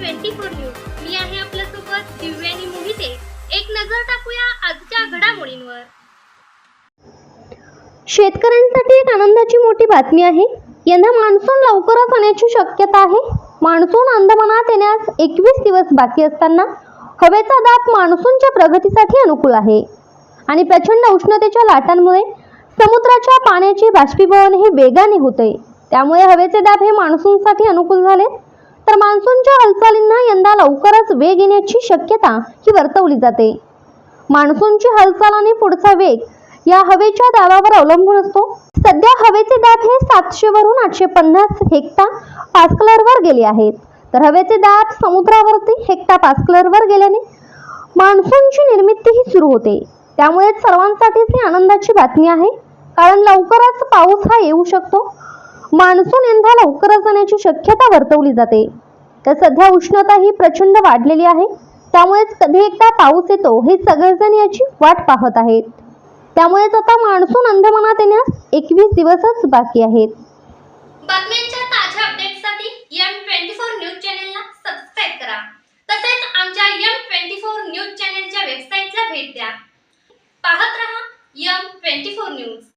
Twenty four news. मी आहे आपल्यासोबत दिव्यानी मोहिते. एक नजर टाकूया आजच्या घडामोडींवर. शेतकऱ्यांसाठी एक आनंदाची मोठी बातमी आहे. यंदा मान्सून लवकरच येण्याची शक्यता आहे. मान्सून अंदमानात येण्यास एकवीस दिवस बाकी असताना हवेचा दाब मान्सूनच्या प्रगतीसाठी अनुकूल आहे. आणि प्रचंड उष्णतेच्या लाटांमुळे समुद्राच्या पाण्याचे बाष्पीभवन हे वेगाने होते त्यामुळे हवेचे दाब हे मान्सूनसाठी अनुकूल झाले तर मान्सूनच्या हालचालींना यंदा लवकरच वेग येण्याची शक्यता ही वर्तवली जाते. मान्सूनची हालचाल आणि पुढचा वेग या हवेच्या दाबावर अवलंबून असतो. सध्या हवेचे दाब हे सातशे वरून आठशे पन्नास हेक्टा पास्कलरवर गेले आहेत. तर हवेचे दाब समुद्रावरती हेक्टा पास्कलरवर गेल्याने मान्सूनची निर्मिती ही सुरू होते. त्यामुळे सर्वांसाठीच ही आनंदाची बातमी आहे. कारण लवकरच पाऊस हा येऊ शकतो. मान्सून यंदा लवकरच जाण्याची शक्यता वर्तवली जाते. तर सध्या उष्णता ही प्रचंड वाढलेली आहे. त्यामुळेच कधी एकदा पाऊस येतो हे सगळेजण याची वाट पाहत आहेत. त्यामुळेच आता मान्सून अंदमानात येण्यास एकवीस दिवसच बाकी आहेत. बातम्यांच्या ताज्या अपडेटसाठी एम ट्वेंटी फोर न्यूज चॅनेलला सबस्क्राईब करा. तसेच आमच्या एम ट्वेंटी फोर न्यूज चॅनेलच्या वेबसाईटला भेट द्या. पाहत रहा एम ट्वेंटी फोर न्यूज